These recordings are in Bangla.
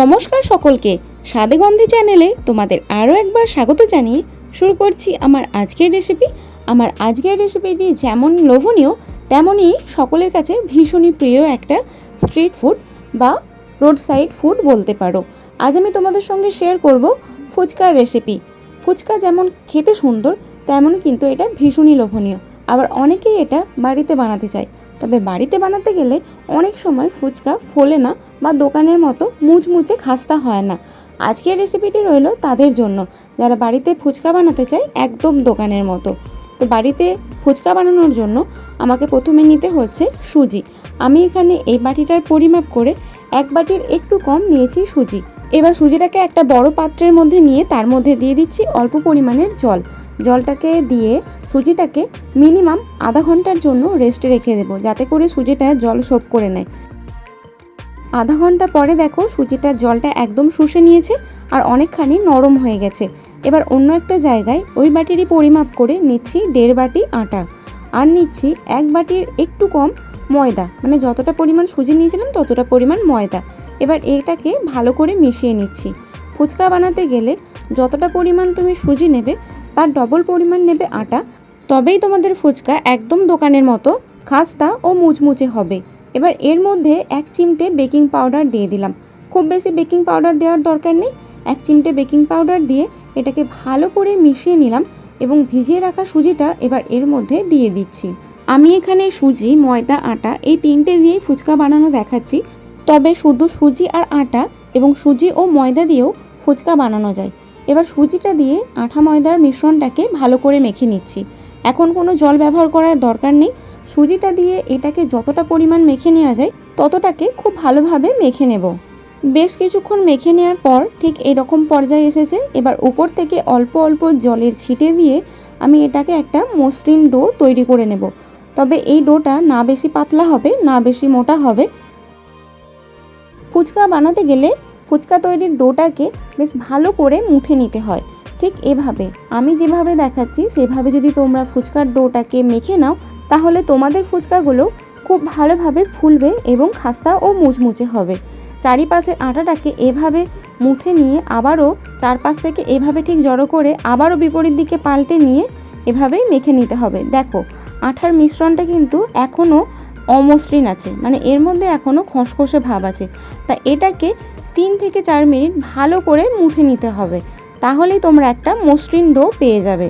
নমস্কার সকলকে স্বাদেগন্ধি চ্যানেলে তোমাদের আরও একবার স্বাগত জানিয়ে শুরু করছি আমার আজকের রেসিপি আমার আজকের রেসিপিটি যেমন লোভনীয় তেমনই সকলের কাছে ভীষণই প্রিয় একটা স্ট্রিট ফুড বা রোড সাইড ফুড বলতে পারো। আজ আমি তোমাদের সঙ্গে শেয়ার করব ফুচকার রেসিপি ফুচকা যেমন খেতে সুন্দর তেমনই কিন্তু এটা ভীষণই লোভনীয়। আবার অনেকেই এটা বাড়িতে বানাতে চায়। তবে বাড়িতে বানাতে গেলে অনেক সময় ফুচকা ফোলে না বা দোকানের মতো মুচমুচে খাস্তা হয় না। আজকের রেসিপিটি রইল তাদের জন্য। যারা বাড়িতে ফুচকা বানাতে চায়, একদম দোকানের মতো। তো বাড়িতে ফুচকা বানানোর জন্য আমাকে প্রথমে নিতে হচ্ছে সুজি। আমি এখানে এই বাটিটার পরিমাপ করে এক বাটির একটু কম নিয়েছি সুজি। এবার সুজিটাকে একটা বড় পাত্রের মধ্যে নিয়ে তার মধ্যে দিয়ে দিচ্ছি অল্প পরিমাণের জল। জলটাকে দিয়ে সুজিটাকে মিনিমাম আধা ঘণ্টার জন্য রেস্টে রেখে দেবো, যাতে করে সুজিটা জল সোপ করে নেয়। আধা ঘণ্টা পরে দেখো সুজিটার জলটা একদম শুষে নিয়েছে আর অনেকখানি নরম হয়ে গেছে। এবার অন্য একটা জায়গায় ওই বাটিরই পরিমাপ করে নিচ্ছি দেড় বাটি আটা। আর নিচ্ছি এক বাটির একটু কম ময়দা মানে যতটা পরিমাণ সুজি নিয়েছিলাম ততটা পরিমাণ ময়দা। এবার এটাকে ভালো করে মিশিয়ে নিচ্ছি। ফুচকা বানাতে গেলে যতটা পরিমাণ তুমি সুজি নেবে তার ডবল পরিমাণ নেবে আটা। তবেই তোমাদের ফুচকা একদম দোকানের মতো, খাস্তা ও মুচমুচে হবে। এবার এর মধ্যে এক চিমটে বেকিং পাউডার দিয়ে দিলাম। খুব বেশি বেকিং পাউডার দেওয়ার দরকার নেই। এক চিমটে বেকিং পাউডার দিয়ে এটাকে ভালো করে মিশিয়ে নিলাম এবং ভিজিয়ে রাখা সুজিটা এবার এর মধ্যে দিয়ে দিচ্ছি। আমি এখানে সুজি, ময়দা, আটা এই তিনটে দিয়েই ফুচকা বানানো দেখাচ্ছি। তবে শুধু সুজি আর আটা এবং সুজি ও ময়দা দিয়েও ফুচকা বানানো যায়। এবার সুজিটা দিয়ে আঠা ময়দার মিশ্রণটাকে ভালো করে মেখে নিচ্ছি। এখন কোনো জল ব্যবহার করার দরকার নেই। সুজিটা দিয়ে এটাকে যতটা পরিমাণ মেখে নেওয়া যায়, ততটাকে খুব ভালোভাবে মেখে নেব। বেশ কিছুক্ষণ মেখে নেওয়ার পর ঠিক এরকম পর্যায়ে এসেছে। এবার উপর থেকে অল্প অল্প জলের ছিটে দিয়ে আমি এটাকে একটা মসৃণ ডো তৈরি করে নেব। তবে এই ডোটা না বেশি পাতলা হবে, না বেশি মোটা হবে। ফুচকা বানাতে গেলে ফুচকা তৈরির ডোটাকে বেশ ভালো করে মুথে নিতে হয়। ঠিক এভাবে। আমি যেভাবে দেখাচ্ছি, সেভাবে যদি তোমরা ফুচকার ডোটাকে মেখে নাও, তাহলে তোমাদের ফুচকাগুলো খুব ভালোভাবে ফুলবে এবং খাস্তা ও মুচমুচে হবে। চারিপাশের আটাটাকে এভাবে মুথে নিয়ে আবারও চারপাশ থেকে এভাবে ঠিক জড়ো করে আবারও বিপরীত দিকে পাল্টে নিয়ে এভাবেই মেখে নিতে হবে। দেখো, আঠার মিশ্রণটা কিন্তু এখনও অমসৃণ আছে। মানে এর মধ্যে এখনও খসখসে ভাব আছে। তা এটাকে তিন থেকে চার মিনিট ভালো করে মুথে নিতে হবে। তাহলেই তোমরা একটা মসৃণ ডো পেয়ে যাবে।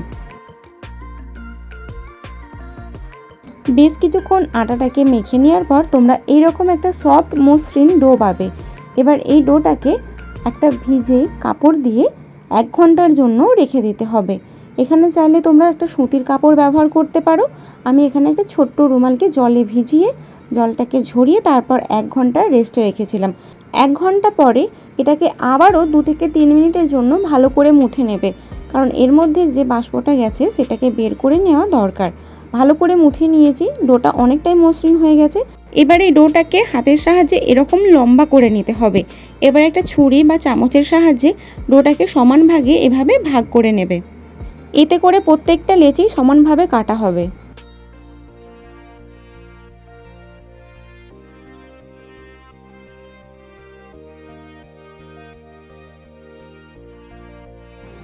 বেশ কিছুক্ষণ আটাটাকে মেখে নেওয়ার পর তোমরা এইরকম একটা সফট মসৃণ ডো পাবে। এবার এই ডোটাকে একটা ভিজে কাপড় দিয়ে এক ঘণ্টার জন্য রেখে দিতে হবে। এখানে চাইলে তোমরা একটা সুতির কাপড় ব্যবহার করতে পারো। আমি এখানে একটা ছোট্ট রুমালকে জলে ভিজিয়ে জলটাকে ঝরিয়ে তারপর এক ঘণ্টা রেস্টে রেখেছিলাম। এক ঘণ্টা পরে এটাকে আবারও দু থেকে তিন মিনিটের জন্য ভালো করে মুথে নেবে। কারণ এর মধ্যে যে বাষ্পটা গেছে, সেটাকে বের করে নেওয়া দরকার। ভালো করে মুথে নিয়েছি, ডোটা অনেকটাই মসৃণ হয়ে গেছে। এবার এই ডোটাকে হাতের সাহায্যে এরকম লম্বা করে নিতে হবে। এবার একটা ছুরি বা চামচের সাহায্যে ডোটাকে সমান ভাগে এভাবে ভাগ করে নেবে। এতে করে প্রত্যেকটা লেচি সমানভাবে কাটা হবে।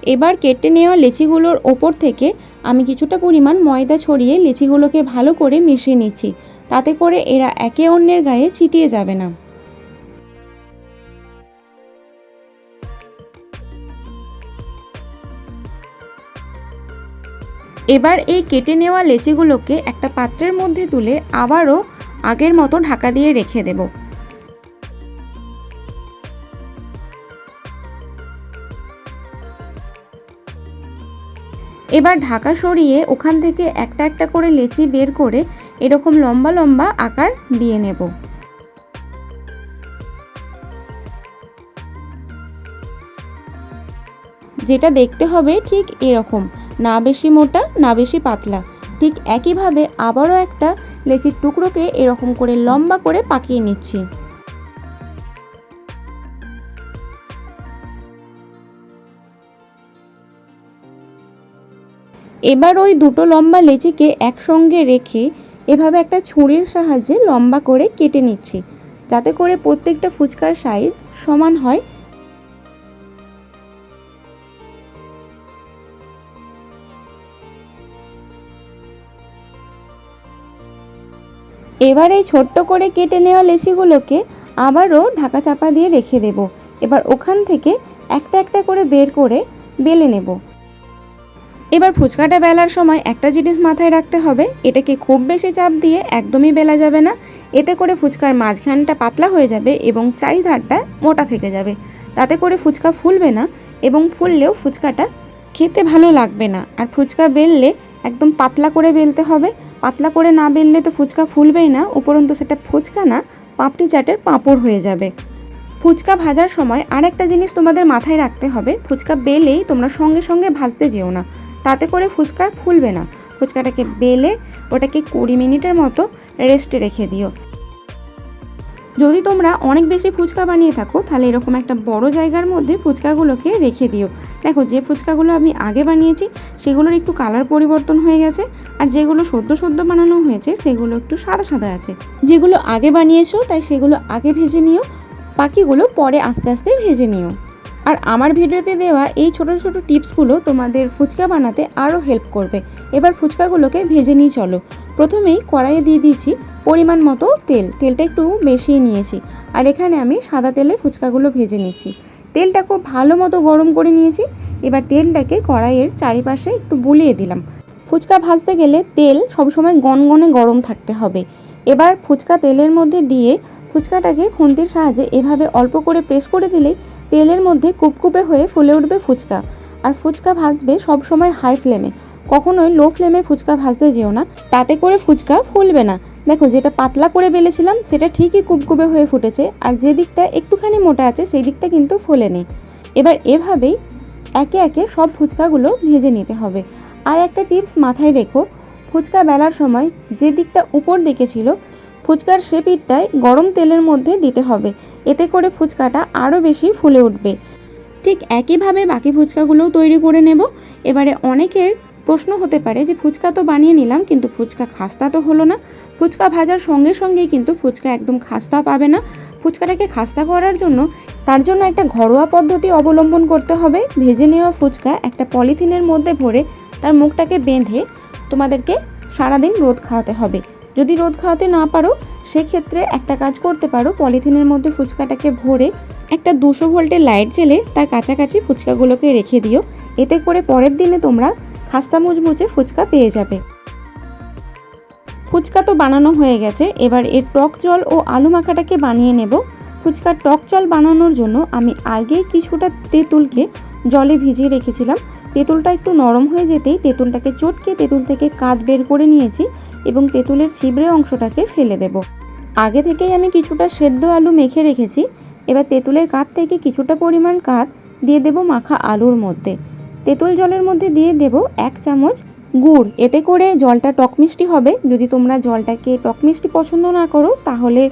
এবার কেটে নেওয়া লেচিগুলোর ওপর থেকে আমি কিছুটা পরিমাণ ময়দা ছড়িয়ে লেচিগুলোকে ভালো করে মিশিয়ে নিচ্ছি। তাতে করে এরা একে অন্যের গায়ে চিটিয়ে যাবে না। এবার এই কেটে নেওয়া লেচিগুলোকে একটা পাত্রের মধ্যে তুলে আবারও আগের মতো ঢাকা দিয়ে রেখে দেবো। এবার ঢাকা সরিয়ে ওখান থেকে একটা একটা করে লেচি বের করে এরকম লম্বা লম্বা আকার দিয়ে নেব। যেটা দেখতে হবে ঠিক এরকম, না বেশি মোটা, না বেশি পাতলা। ঠিক একইভাবে আবারও একটা লেচির টুকরোকে এরকম করে লম্বা করে পাকিয়ে নিচ্ছি। এবার ওই দুটো লম্বা লেচিকে একসঙ্গে রেখে এভাবে একটা ছুরির সাহায্যে লম্বা করে কেটে নিচ্ছি। যাতে করে প্রত্যেকটা ফুচকার সাইজ সমান হয়। এবার এই ছোট্ট করে কেটে নেওয়া লেচিগুলোকে আবারও ঢাকা চাপা দিয়ে রেখে দেব। এবার ওখান থেকে একটা একটা করে বের করে বেলে নেব। এবার ফুচকাটা বেলার সময় একটা জিনিস মাথায় রাখতে হবে, এটাকে খুব বেশি চাপ দিয়ে একদমই বেলা যাবে না। এতে করে ফুচকার মাঝখানটা পাতলা হয়ে যাবে এবং চারিধারটা মোটা থেকে যাবে। তাতে করে ফুচকা ফুলবে না এবং ফুললেও ফুচকাটা খেতে ভালো লাগবে না। আর ফুচকা বেললে একদম পাতলা করে বেলতে হবে। পাতলা করে না বেললে তো ফুচকা ফুলবেই না, উপরন্তু সেটা ফুচকা না, পাপড়ি চাটের পাঁপড় হয়ে যাবে। ফুচকা ভাজার সময় আর একটা জিনিস তোমাদের মাথায় রাখতে হবে, ফুচকা বেলেই তোমরা সঙ্গে সঙ্গে ভাজতে যেও না। তাতে করে ফুচকা খুলবে না। ফুচকাটাকে বেলে ওটাকে কুড়ি মিনিটের মতো রেস্টে রেখে দিও। যদি তোমরা অনেক বেশি ফুচকা বানিয়ে থাকো, তাহলে এরকম একটা বড় জায়গার মধ্যে ফুচকাগুলোকে রেখে দিও। দেখো, যে ফুচকাগুলো আমি আগে বানিয়েছি, সেগুলোর একটু কালার পরিবর্তন হয়ে গেছে, আর যেগুলো সদ্য সদ্য বানানো হয়েছে, সেগুলো একটু সাদা সাদা আছে। যেগুলো আগে বানিয়েছো, তাই সেগুলো আগে ভেজে নিও, বাকিগুলো পরে আস্তে আস্তে ভেজে নিও। আর আমার ভিডিওতে দেওয়া এই ছোট ছোট টিপসগুলো তোমাদের ফুচকা বানাতে আরও হেল্প করবে। এবার ফুচকাগুলোকে ভেজে নিয়ে চলো। প্রথমেই কড়াইয়ে দিয়ে দিয়েছি পরিমাণ মতো তেল। তেলটা একটু মিশিয়ে নিয়েছি। আর এখানে আমি সাদা তেলে ফুচকাগুলো ভেজে নিচ্ছি। তেলটা খুব ভালো মতো গরম করে নিয়েছি। এবার তেলটাকে কড়াইয়ের চারিপাশে একটু বুলিয়ে দিলাম। ফুচকা ভাজতে গেলে তেল সবসময় গনগনে গরম থাকতে হবে। এবার ফুচকা তেলের মধ্যে দিয়ে ফুচকাটাকে খুন্তির সাহায্যে এভাবে অল্প করে প্রেস করে দিলেই তেলের মধ্যে কুপকুপে হয়ে ফুলে উঠবে ফুচকা। আর ফুচকা ভাজবে সবসময় হাই ফ্লেমে কখনোই লো ফ্লেমে ফুচকা ভাজতে যেও না। তাতে করে ফুচকা ফুলবে না। দেখো, যেটা পাতলা করে বেলেছিলাম, সেটা ঠিকই কুপকুপে হয়ে ফুটেছে। আর যে দিকটা একটুখানি মোটা আছে, সেই দিকটা কিন্তু ফোলেনি। এবার এভাবেই একে একে সব ফুচকাগুলো ভেজে নিতে হবে। আর একটা টিপস মাথায় রেখো, ফুচকা বেলার সময় যে দিকটা উপর দিকে ছিল ফুচকার পিঠটাই গরম তেলের মধ্যে দিতে হবে। এতে করে ফুচকাটা আরও বেশি ফুলে উঠবে। ঠিক একইভাবে বাকি ফুচকাগুলোও তৈরি করে নেব। এবারে অনেকের প্রশ্ন হতে পারে যে, ফুচকা তো বানিয়ে নিলাম, কিন্তু ফুচকা খাস্তা তো হলো না। ফুচকা ভাজার সঙ্গে সঙ্গেই কিন্তু ফুচকা একদম খাস্তা পাবে না। ফুচকাটাকে খাস্তা করার জন্য তার জন্য একটা ঘরোয়া পদ্ধতি অবলম্বন করতে হবে। ভেজে নেওয়া ফুচকা একটা পলিথিনের মধ্যে ভরে তার মুখটাকে বেঁধে তোমাদেরকে সারাদিন রোদ খাওয়াতে হবে। যদি রোদ খাওয়াতে না পারো, সেক্ষেত্রে একটা কাজ করতে পারো। পলিথিনের মধ্যে ফুচকাটাকে ভরে একটা দুশো ভোল্টের লাইট জেলে তার কাছাকাছি ফুচকাগুলোকে রেখে দিও। এতে করে পরের দিনে তোমরা খাস্তা মুচমুচে ফুচকা পেয়ে যাবে। ফুচকা তো বানানো হয়ে গেছে। এবার এর টক জল ও আলু মাখাটাকে বানিয়ে নেব। ফুচকার টক জল বানানোর জন্য আমি আগেই কিছুটা তেঁতুলকে জলে ভিজিয়ে রেখেছিলাম। তেঁতুলটা একটু নরম হয়ে যেতেই তেঁতুলটাকে চটকে তেঁতুল থেকে কাঁধ বের করে নিয়েছি। এবং তেঁতুলের ছিবড়ে অংশটাকে ফেলে দেব। আগে থেকেই আমি কিছুটা সেদ্ধ আলু মেখে রেখেছি। এবার তেঁতুলের কাঠ থেকে কিছুটা পরিমাণ কাঠ দিয়ে দেব মাখা আলুর মধ্যে। তেঁতুল জলের মধ্যে দিয়ে দেব এক চামচ গুড়। এতে করে জলটা টক মিষ্টি হবে। যদি তোমরা জলটাকে টক মিষ্টি পছন্দ না করো, তাহলে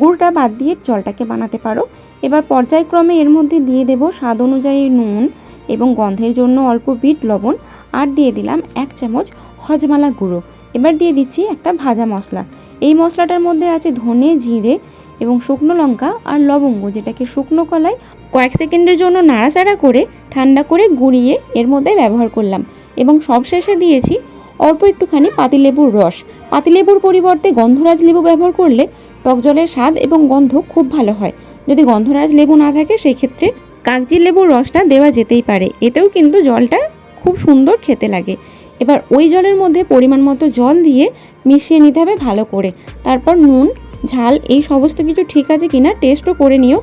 গুড়টা বাদ দিয়ে জলটাকে বানাতে পারো। এবার পর্যায়ক্রমে এর মধ্যে দিয়ে দেব স্বাদ অনুযায়ী নুন এবং গন্ধের জন্য অল্প বিট লবণ। আর দিয়ে দিলাম এক চামচ হজমালা গুঁড়ো। এবার দিয়ে দিচ্ছি একটা ভাজা মশলা। এই মশলাটার মধ্যে আছে ধনে, জিরে এবং শুকনো লঙ্কা আর লবঙ্গ, যেটাকে শুকনো কলায় কয়েক সেকেন্ডের জন্য নাড়াচাড়া করে ঠান্ডা করে গুঁড়িয়ে এর মধ্যে ব্যবহার করলাম। এবং সবশেষে দিয়েছি অল্প একটুখানি পাতিলেবুর রস। পাতিলেবুর পরিবর্তে গন্ধরাজ লেবু ব্যবহার করলে টক জলের স্বাদ এবং গন্ধ খুব ভালো হয়। যদি গন্ধরাজ লেবু না থাকে সেই ক্ষেত্রে কাগজি লেবুর রসটা দেওয়া যেতেই পারে। এতেও কিন্তু জলটা খুব সুন্দর খেতে লাগে। এবার ওই জলের মধ্যে পরিমাণ মতো জল দিয়ে মিশিয়ে নিতে হবে ভালো করে। তারপর নুন, ঝাল এই সমস্ত কিছু ঠিক আছে কিনা টেস্টও করে নিও।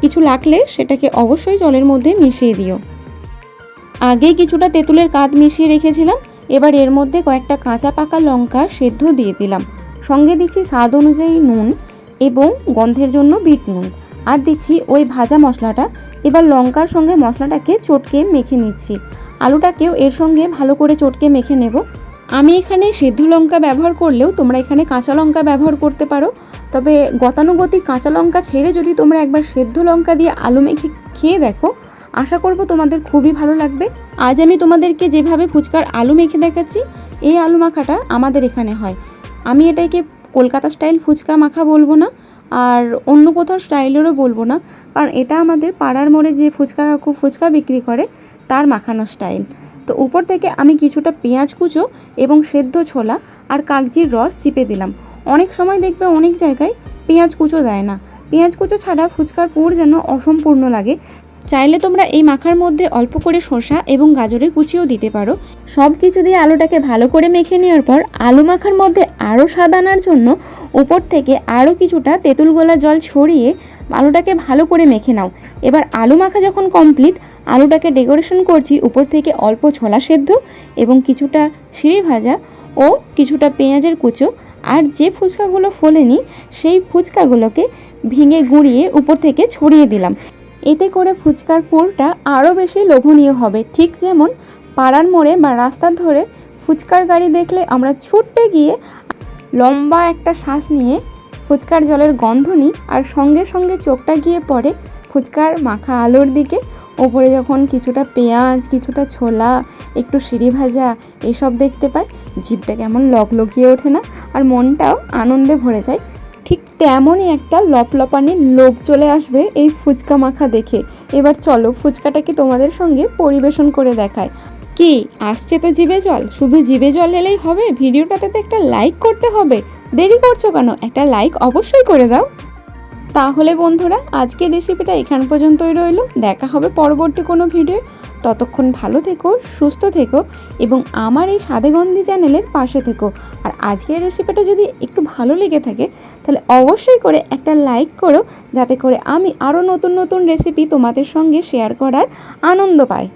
কিছু লাগলে সেটাকে অবশ্যই জলের মধ্যে মিশিয়ে দিও। আগে কিছুটা তেঁতুলের কাঠ মিশিয়ে রেখেছিলাম, এবার এর মধ্যে কয়েকটা কাঁচা পাকা লঙ্কা সেদ্ধ দিয়ে দিলাম। সঙ্গে দিচ্ছি স্বাদ অনুযায়ী নুন এবং গন্ধের জন্য বিট নুন। আর দিচ্ছি ওই ভাজা মশলাটা। এবার লঙ্কার সঙ্গে মশলাটাকে চটকে মেখে নিচ্ছি। আলুটাকেও এর সঙ্গে ভালো করে চটকে মেখে নেব। আমি এখানে সেদ্ধ লঙ্কা ব্যবহার করলেও তোমরা এখানে কাঁচা লঙ্কা ব্যবহার করতে পারো। তবে গতানুগতিক কাঁচা লঙ্কা ছেড়ে যদি তোমরা একবার সেদ্ধ লঙ্কা দিয়ে আলু মেখে খেয়ে দেখো, আশা করব তোমাদের খুবই ভালো লাগবে। আজ আমি তোমাদেরকে যেভাবে ফুচকার আলু মেখে দেখাচ্ছি, এই আলু মাখাটা আমাদের এখানে হয়। আমি এটাকে কলকাতা স্টাইল ফুচকা মাখা বলব না, আর অন্য কোথাও স্টাইলেরও বলব না, কারণ এটা আমাদের পাড়ার মোড়ে যে ফুচকা কাকু ফুচকা বিক্রি করে তার মাখানো স্টাইল। তো উপর থেকে আমি কিছুটা পেঁয়াজ কুচো এবং সেদ্ধ ছোলা আর কাগজির রস চিপে দিলাম। অনেক সময় দেখবে অনেক জায়গায় পেঁয়াজ কুচো দেয় না। পেঁয়াজ কুচো ছাড়া ফুচকার পুর যেন অসম্পূর্ণ লাগে। চাইলে তোমরা এই মাখার মধ্যে অল্প করে শসা এবং গাজরের কুচিও দিতে পারো। সব কিছু দিয়ে আলুটাকে ভালো করে মেখে নেওয়ার পর আলু মাখার মধ্যে আরও স্বাদ আনার জন্য উপর থেকে আরও কিছুটা তেঁতুল গোলা জল ছড়িয়ে আলুটাকে ভালো করে মেখে নাও। এবার আলু মাখা যখন কমপ্লিট আলুটাকে ডেকোরেশন করছি উপর থেকে অল্প ছোলা সেদ্ধ এবং কিছুটা সিঁড়ি ভাজা ও কিছুটা পেঁয়াজের কুচো। আর যে ফুচকাগুলো ফোলেনি, সেই ফুচকাগুলোকে ভেঙে গুঁড়িয়ে উপর থেকে ছড়িয়ে দিলাম। এতে করে ফুচকার পুরটা আরও বেশি লোভনীয় হবে। ঠিক যেমন পাড়ার মোড়ে বা রাস্তার ধরে ফুচকার গাড়ি দেখলে আমরা ছুটতে গিয়ে লম্বা একটা শ্বাস নিয়ে ফুচকার জলের গন্ধ নিই আর সঙ্গে সঙ্গে চোখটা গিয়ে পড়ে ফুচকার মাখা আলুর দিকে। ওপরে যখন কিছুটা পেঁয়াজ, কিছুটা ছোলা, একটু সিঁড়ি ভাজা, এসব দেখতে পাই, জিভটা কেমন লকলকিয়ে ওঠে না আর মনটাও আনন্দে ভরে যায়। ঠিক তেমনই একটা লপলপানি লোভ চলে আসবে এই ফুচকা মাখা দেখে। এবার চলো ফুচকাটাকে তোমাদের সঙ্গে পরিবেশন করে দেখায় কি, আসছে তো জিভে জল? শুধু জিভে জল এলেই হবে? ভিডিওটাতে তো একটা লাইক করতে হবে। দেরি করছ কেন? একটা লাইক অবশ্যই করে দাও। তাহলে বন্ধুরা, আজকের রেসিপিটা এখান পর্যন্তই রইল। দেখা হবে পরবর্তী কোনো ভিডিও ততক্ষণ ভালো থেকো, সুস্থ থেকো এবং আমার এই স্বাদেগন্ধি চ্যানেলের পাশে থেকো। আর আজকের রেসিপিটা যদি একটু ভালো লেগে থাকে, তাহলে অবশ্যই করে একটা লাইক করো, যাতে করে আমি আরও নতুন নতুন রেসিপি তোমাদের সঙ্গে শেয়ার করার আনন্দ পাই।